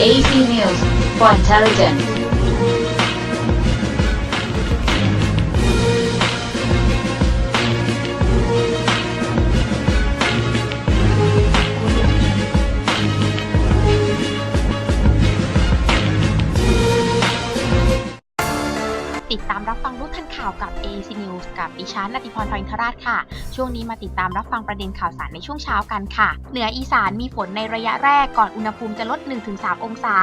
AP News for Intelligence. ามรับฟังรู้ทันข่าวกับ AC News กับดิฉันนติพรทอยอินทราชค่ะ ช่วงนี้มาติดตามรับฟังประเด็นข่าวสารในช่วงเช้ากันค่ะ เหนืออีสานมีฝนในระยะแรกก่อนอุณหภูมิจะลด 1-3 องศา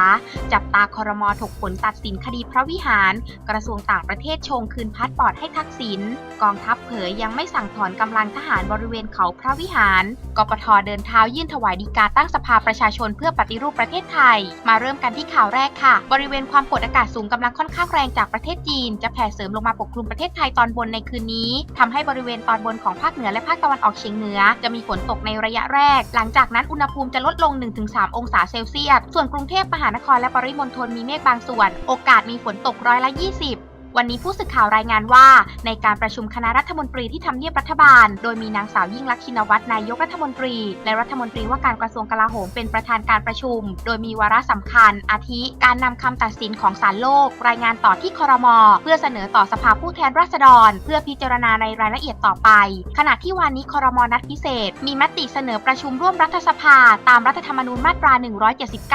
จับตาคอรมอถกผลตัดสินคดีพระวิหาร กระทรวงต่างประเทศชงคืนพาสปอร์ตให้ทักษิณกองทัพเผยยังไม่สั่งถอนกำลังทหารบริเวณเขาพระวิหาร กปทเดินเท้ายื่นถวายดีกาตั้งสภาประชาชนเพื่อปฏิรูปประเทศไทย มาเริ่มกันที่ข่าวแรกค่ะ บริเวณความกดอากาศสูงกำลังค่อนข้างแรงจากประเทศจีนจะแผ่เสริมลงมาปกคลุมประเทศไทยตอนบนในคืนนี้ทำให้บริเวณตอนบนของภาคเหนือและภาคตะวันออกเฉียงเหนือ จะมีฝนตกในระยะแรก หลังจากนั้นอุณหภูมิจะลดลง 1-3 องศาเซลเซียส ส่วนกรุงเทพมหานครและปริมณฑลมีเมฆบางส่วน โอกาสมีฝนตกร้อยละ 20 วันนี้ผู้สื่อข่าวรายงานว่า ในการประชุมคณะรัฐมนตรีที่ทำเนียบรัฐบาล โดยมีนางสาวยิ่งลักษณ์ชินวัตรนายกรัฐมนตรี และรัฐมนตรีว่าการกระทรวงกลาโหมเป็นประธานการประชุม โดยมีวาระสำคัญ อาทิ การนำคำตัดสินของศาลโลก รายงานต่อที่คอรมอเพื่อเสนอต่อสภาผู้แทนราษฎร เพื่อพิจารณาในรายละเอียดต่อไป ขณะที่วันนี้คอรมอนัดพิเศษ มีมติเสนอประชุมร่วมรัฐสภา ตามรัฐธรรมนูญมาตรา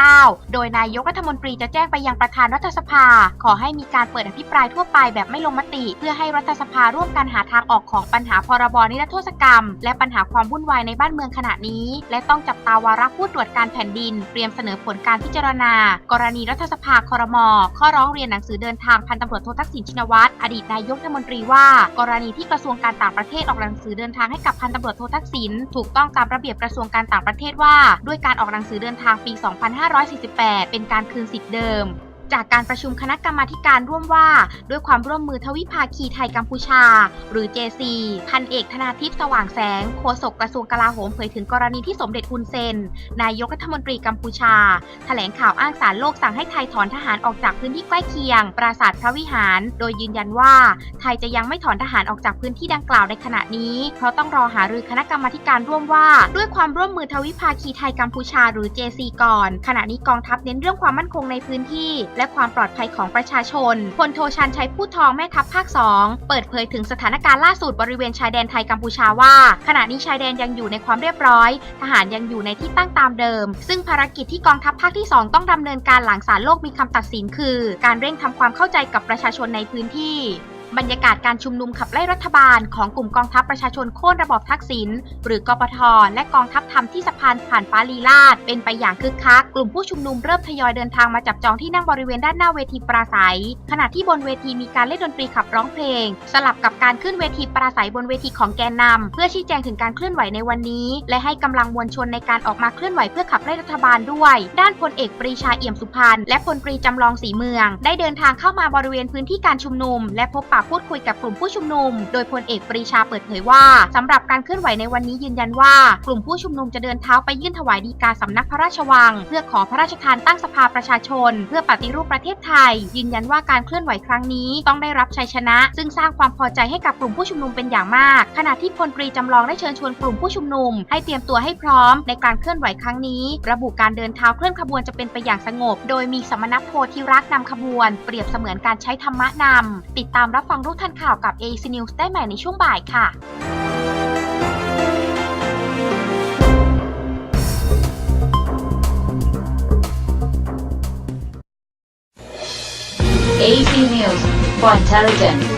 179 โดยนายกรัฐมนตรีจะแจ้งไปยังประธานรัฐสภา ขอให้มีการเปิดอภิปรายทั่วไปแบบไม่ลงมติ เพื่อให้รัฐสภาร่วมกันหาทางออกของปัญหาพรบนิรโทษกรรม และปัญหาความวุ่นวายในบ้านเมืองขณะนี้ และต้องจับตาวาระผู้ตรวจการแผ่นดิน เตรียมเสนอผลการพิจารณา กรณีรัฐสภาคอรมอข้อร้องเรียนหนังสือเดินทางพันตำรวจโททักษิณชินวัตรอดีตนายกรัฐมนตรีว่า กรณีที่กระทรวงการต่างประเทศออกหนังสือเดินทางให้กับพันตำรวจโททักษิณถูกต้องตามระเบียบกระทรวงการต่างประเทศว่า ด้วยการออกหนังสือเดินทางปี 2548 เป็นการคืนสิทธิ์เดิม จากการประชุมคณะกรรมาการร่วมว่า ด้วยความร่วมมือทวิภาคีไทยกัมพูชา หรือ JC พันเอกธนาทิพย์สว่างแสงโฆษกกระทรวงกลาโหมเผยถึงกรณีที่สมเด็จฮุนเซน นายกรัฐมนตรีกัมพูชา แถลงข่าวอ้างสารโลกสั่งให้ไทยถอนทหารออกจากพื้นที่ใกล้เคียง ปราสาทพระวิหาร โดยยืนยันว่าไทยจะยังไม่ถอนทหารออกจากพื้นที่ดังกล่าวในขณะนี้ เพราะต้องรอหารือคณะกรรมาการร่วมว่า ด้วยความร่วมมือทวิภาคีไทยกัมพูชา หรือ JC ก่อน ขณะนี้กองทัพเน้นเรื่องความมั่นคงในพื้นที่และความปลอดภัยของประชาชนพลโทชันชัยผู้ทองแม่ทัพภาค 2 เปิดเผยถึงสถานการณ์ล่าสุดบริเวณชายแดนไทยกัมพูชาว่า ขณะนี้ชายแดนยังอยู่ในความเรียบร้อย ทหารยังอยู่ในที่ตั้งตามเดิม ซึ่งภารกิจที่กองทัพภาคที่ 2 ต้องดำเนินการหลังศาลโลกมีคำตัดสินคือ การเร่งทำความเข้าใจกับประชาชนในพื้นที่ บรรยากาศการชุมนุมขับไล่รัฐบาลของกลุ่มกองทัพประชาชนโค่นระบอบทักษิณหรือกปท และกองทัพทำที่สะพานผ่านฟ้าลีลาดเป็นไปอย่างคึกคัก กลุ่มผู้ชุมนุมเริ่มทยอยเดินทางมาจับจองที่นั่งบริเวณด้านหน้าเวทีปราศัย ขณะที่บนเวทีมีการเล่นดนตรีขับร้องเพลง สลับกับการขึ้นเวทีปราศัยบนเวทีของแกนนำเพื่อชี้แจงถึงการเคลื่อนไหวในวันนี้ และให้กำลังมวลชนในการออกมาเคลื่อนไหวเพื่อขับไล่รัฐบาลด้วย ด้านพลเอกปรีชาเอี่ยมสุพรรณและพลตรีจำลองสีเมือง ได้เดินทางเข้ามาบริเวณพื้นที่การชุมนุม และพบปะพูดคุยกับกลุ่มผู้ชุมนุม โดยพลเอกปรีชาเปิดเผยว่าสำหรับการเคลื่อนไหวในวันนี้ยืนยันว่า กลุ่มผู้ชุมนุมจะเดินเท้าไปยื่นถวายดีกาสำนักพระราชวัง เพื่อขอพระราชทานตั้งสภาประชาชน เพื่อปฏิรูปประเทศไทย ยืนยันว่าการเคลื่อนไหวครั้งนี้ต้องได้รับชัยชนะ ซึ่งสร้างความพอใจให้กับกลุ่มผู้ชุมนุมเป็นอย่างมาก ขณะที่พลตรีจำลองได้เชิญชวนกลุ่มผู้ชุมนุม ให้เตรียมตัวให้พร้อม ในการเคลื่อนไหวครั้งนี้ ระบุการเดินเท้าเคลื่อนขบวนจะเป็นไปอย่างสงบ โดยมีสมณโพธิรักษ์นำขบวน เปรียบเสมือนการใช้ธรรมะนำติดตามรับฟังรู้ทันข่าวกับ AC News ได้ใหม่ในช่วงบ่ายค่ะ AP News for Intelligence.